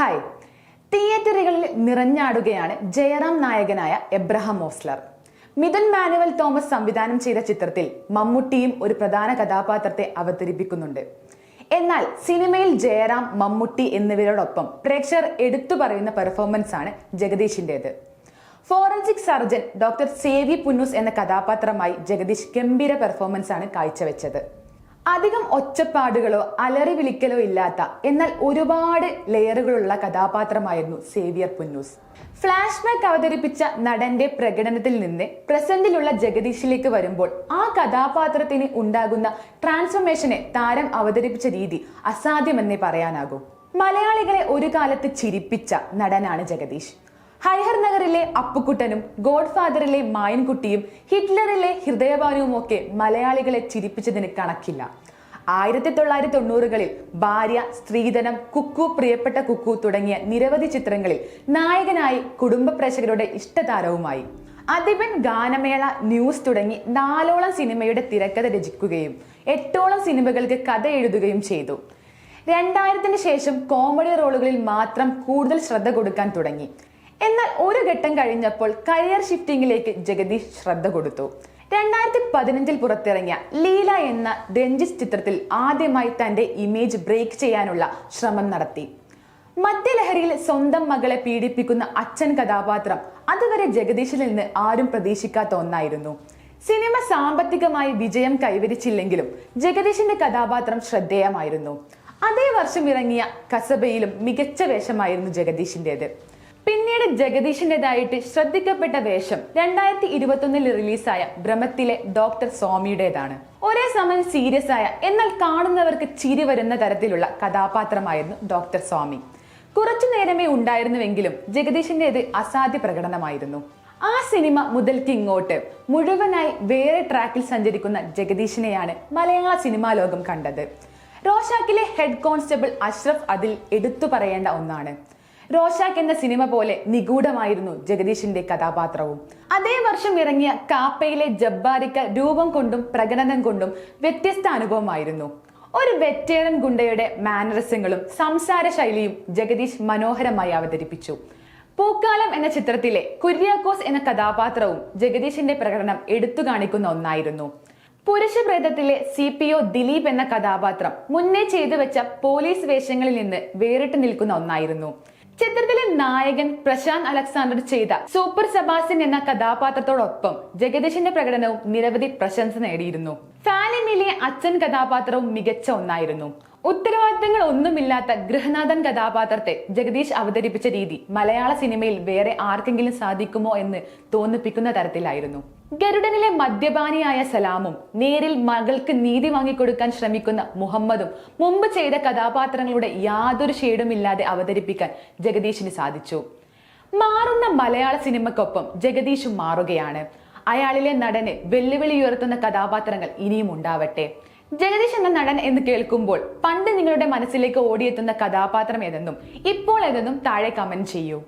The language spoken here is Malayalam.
ഹായ്. തിയേറ്ററുകളിൽ നിറഞ്ഞാടുകയാണ് ജയറാം നായകനായ എബ്രഹാം മോസ്ലർ മിഥുൻ മാനുവൽ തോമസ് സംവിധാനം ചെയ്ത ചിത്രത്തിൽ മമ്മൂട്ടിയും ഒരു പ്രധാന കഥാപാത്രത്തെ അവതരിപ്പിക്കുന്നുണ്ട്. എന്നാൽ സിനിമയിൽ ജയറാം മമ്മൂട്ടി എന്നിവരോടൊപ്പം പ്രേക്ഷകർ എടുത്തു പറയുന്ന പെർഫോമൻസ് ആണ് ജഗദീഷിന്റെത് forensic surgeon doctor Xavi Punnoose എന്ന കഥാപാത്രമായി ജഗദീഷ് ഗംഭീര പെർഫോമൻസ് ആണ് കാഴ്ചവെച്ചത്. അധികം ഒച്ചപ്പാടുകളോ അലറി വിളിക്കലോ ഇല്ലാത്ത എന്നാൽ ഒരുപാട് ലെയറുകളുള്ള കഥാപാത്രമായിരുന്നു സേവിയർ പുന്നൂസ്. ഫ്ലാഷ് ബാക്ക് അവതരിപ്പിച്ച നടന്റെ പ്രകടനത്തിൽ നിന്ന് പ്രസന്റിലുള്ള ജഗദീഷിലേക്ക് വരുമ്പോൾ ആ കഥാപാത്രത്തിന് ഉണ്ടാകുന്ന ട്രാൻസ്ഫോർമേഷനെ താരം അവതരിപ്പിച്ച രീതി അസാധ്യമെന്നേ പറയാനാകൂ. മലയാളികളെ ഒരു കാലത്ത് ചിരിപ്പിച്ച നടനാണ് ജഗദീഷ്. ഹൈഹർ നഗറിലെ അപ്പുക്കുട്ടനും ഗോഡ്ഫാദറിലെ മായൻകുട്ടിയും ഹിറ്റ്ലറിലെ ഹൃദയഭാനുവും ഒക്കെ മലയാളികളെ ചിരിപ്പിച്ചതിന് കണക്കില്ല. ആയിരത്തി തൊള്ളായിരത്തി തൊണ്ണൂറുകളിൽ ഭാര്യ സ്ത്രീധനം കുക്കു പ്രിയപ്പെട്ട കുക്കു തുടങ്ങിയ നിരവധി ചിത്രങ്ങളിൽ നായകനായി കുടുംബ പ്രേക്ഷകരുടെ ഇഷ്ടതാരവുമായി. അധിപൻ ഗാനമേള ന്യൂസ് തുടങ്ങി നാലോളം സിനിമയുടെ തിരക്കഥ രചിക്കുകയും എട്ടോളം സിനിമകൾക്ക് കഥ എഴുതുകയും ചെയ്തു. രണ്ടായിരത്തിന് ശേഷം കോമഡി റോളുകളിൽ മാത്രം കൂടുതൽ ശ്രദ്ധ കൊടുക്കാൻ തുടങ്ങി. എന്നാൽ ഒരു ഘട്ടം കഴിഞ്ഞപ്പോൾ കരിയർ ഷിഫ്റ്റിംഗിലേക്ക് ജഗദീഷ് ശ്രദ്ധ കൊടുത്തു. രണ്ടായിരത്തി പതിനഞ്ചിൽ പുറത്തിറങ്ങിയ ലീല എന്ന രഞ്ജിത്ത് ചിത്രത്തിൽ ആദ്യമായി തന്റെ ഇമേജ് ബ്രേക്ക് ചെയ്യാനുള്ള ശ്രമം നടത്തി. മദ്യലഹരിയിൽ സ്വന്തം മകളെ പീഡിപ്പിക്കുന്ന അച്ഛൻ കഥാപാത്രം അതുവരെ ജഗദീഷിൽ നിന്ന് ആരും പ്രതീക്ഷിക്കാത്ത ഒന്നായിരുന്നു. സിനിമ സാമ്പത്തികമായി വിജയം കൈവരിച്ചില്ലെങ്കിലും ജഗദീഷിന്റെ കഥാപാത്രം ശ്രദ്ധേയമായിരുന്നു. അതേ വർഷം ഇറങ്ങിയ കസബയിലും മികച്ച വേഷമായിരുന്നു ജഗദീഷിന്റേത്. പിന്നീട് ജഗദീഷിന്റെതായിട്ട് ശ്രദ്ധിക്കപ്പെട്ട വേഷം രണ്ടായിരത്തി ഇരുപത്തൊന്നിൽ റിലീസായ ഭ്രമത്തിലെ ഡോക്ടർ സ്വാമിയുടേതാണ്. ഒരേ സമയം സീരിയസ് ആയ എന്നാൽ കാണുന്നവർക്ക് ചിരി വരുന്ന തരത്തിലുള്ള കഥാപാത്രമായിരുന്നു ഡോക്ടർ സ്വാമി. കുറച്ചു നേരമേ ഉണ്ടായിരുന്നുവെങ്കിലും ജഗദീഷിന്റെത് അസാധ്യ പ്രകടനമായിരുന്നു. ആ സിനിമ മുതൽക്ക് ഇങ്ങോട്ട് മുഴുവനായി വേറെ ട്രാക്കിൽ സഞ്ചരിക്കുന്ന ജഗദീഷിനെയാണ് മലയാള സിനിമാ ലോകം കണ്ടത്. റോഷാക്കിലെ ഹെഡ് കോൺസ്റ്റബിൾ അഷ്റഫ് അതിൽ എടുത്തു പറയേണ്ട ഒന്നാണ്. റോഷാക്ക് എന്ന സിനിമ പോലെ നിഗൂഢമായിരുന്നു ജഗദീഷിന്റെ കഥാപാത്രവും. അതേ വർഷം ഇറങ്ങിയ കാപ്പയിലെ ജബ്ബാരിക്ക രൂപം കൊണ്ടും പ്രകടനം കൊണ്ടും വ്യത്യസ്ത അനുഭവമായിരുന്നു. ഒരു വെറ്റേറൻ ഗുണ്ടയുടെ മാനറിസങ്ങളും സംസാര ശൈലിയും ജഗദീഷ് മനോഹരമായി അവതരിപ്പിച്ചു. പൂക്കാലം എന്ന ചിത്രത്തിലെ കുര്യാക്കോസ് എന്ന കഥാപാത്രവും ജഗദീഷിന്റെ പ്രകടനം എടുത്തു കാണിക്കുന്ന ഒന്നായിരുന്നു. പുരുഷപ്രേതത്തിലെ സി പി ഒ ദിലീപ് എന്ന കഥാപാത്രം മുന്നേ ചെയ്തു വെച്ച പോലീസ് വേഷങ്ങളിൽ നിന്ന് വേറിട്ട് നിൽക്കുന്ന ഒന്നായിരുന്നു. ചിത്രത്തിലെ നായകൻ പ്രശാന്ത് അലക്സാണ്ടർ ചെയ്ത സൂപ്പർ സബാസിൻ എന്ന കഥാപാത്രത്തോടൊപ്പം ജഗദീഷിന്റെ പ്രകടനവും നിരവധി പ്രശംസ നേടിയിരുന്നു. ഫാനിമിലെ അച്ഛൻ കഥാപാത്രവും മികച്ച ഒന്നായിരുന്നു. ഉത്തരവാദിത്തങ്ങൾ ഒന്നുമില്ലാത്ത ഗൃഹനാഥൻ കഥാപാത്രത്തെ ജഗദീഷ് അവതരിപ്പിച്ച രീതി മലയാള സിനിമയിൽ വേറെ ആർക്കെങ്കിലും സാധിക്കുമോ എന്ന് തോന്നിപ്പിക്കുന്ന തരത്തിലായിരുന്നു. ഗരുഡനിലെ മദ്യപാനിയായ സലാമും നേരിൽ മകൾക്ക് നീതി വാങ്ങിക്കൊടുക്കാൻ ശ്രമിക്കുന്ന മുഹമ്മദും മുമ്പ് ചെയ്ത കഥാപാത്രങ്ങളുടെ യാതൊരു ഷെയ്ഡുമില്ലാതെ അവതരിപ്പിക്കാൻ ജഗദീഷിന് സാധിച്ചു. മാറുന്ന മലയാള സിനിമക്കൊപ്പം ജഗദീഷും മാറുകയാണ്. അയാളിലെ നടന് വെല്ലുവിളി ഉയർത്തുന്ന കഥാപാത്രങ്ങൾ ഇനിയും ഉണ്ടാവട്ടെ. ജഗദീഷ് എന്ന നടൻ എന്ന് കേൾക്കുമ്പോൾ പണ്ട് നിങ്ങളുടെ മനസ്സിലേക്ക് ഓടിയെത്തുന്ന കഥാപാത്രം ഏതെന്നും ഇപ്പോൾ ഏതെന്നും താഴെ കമന്റ് ചെയ്യൂ.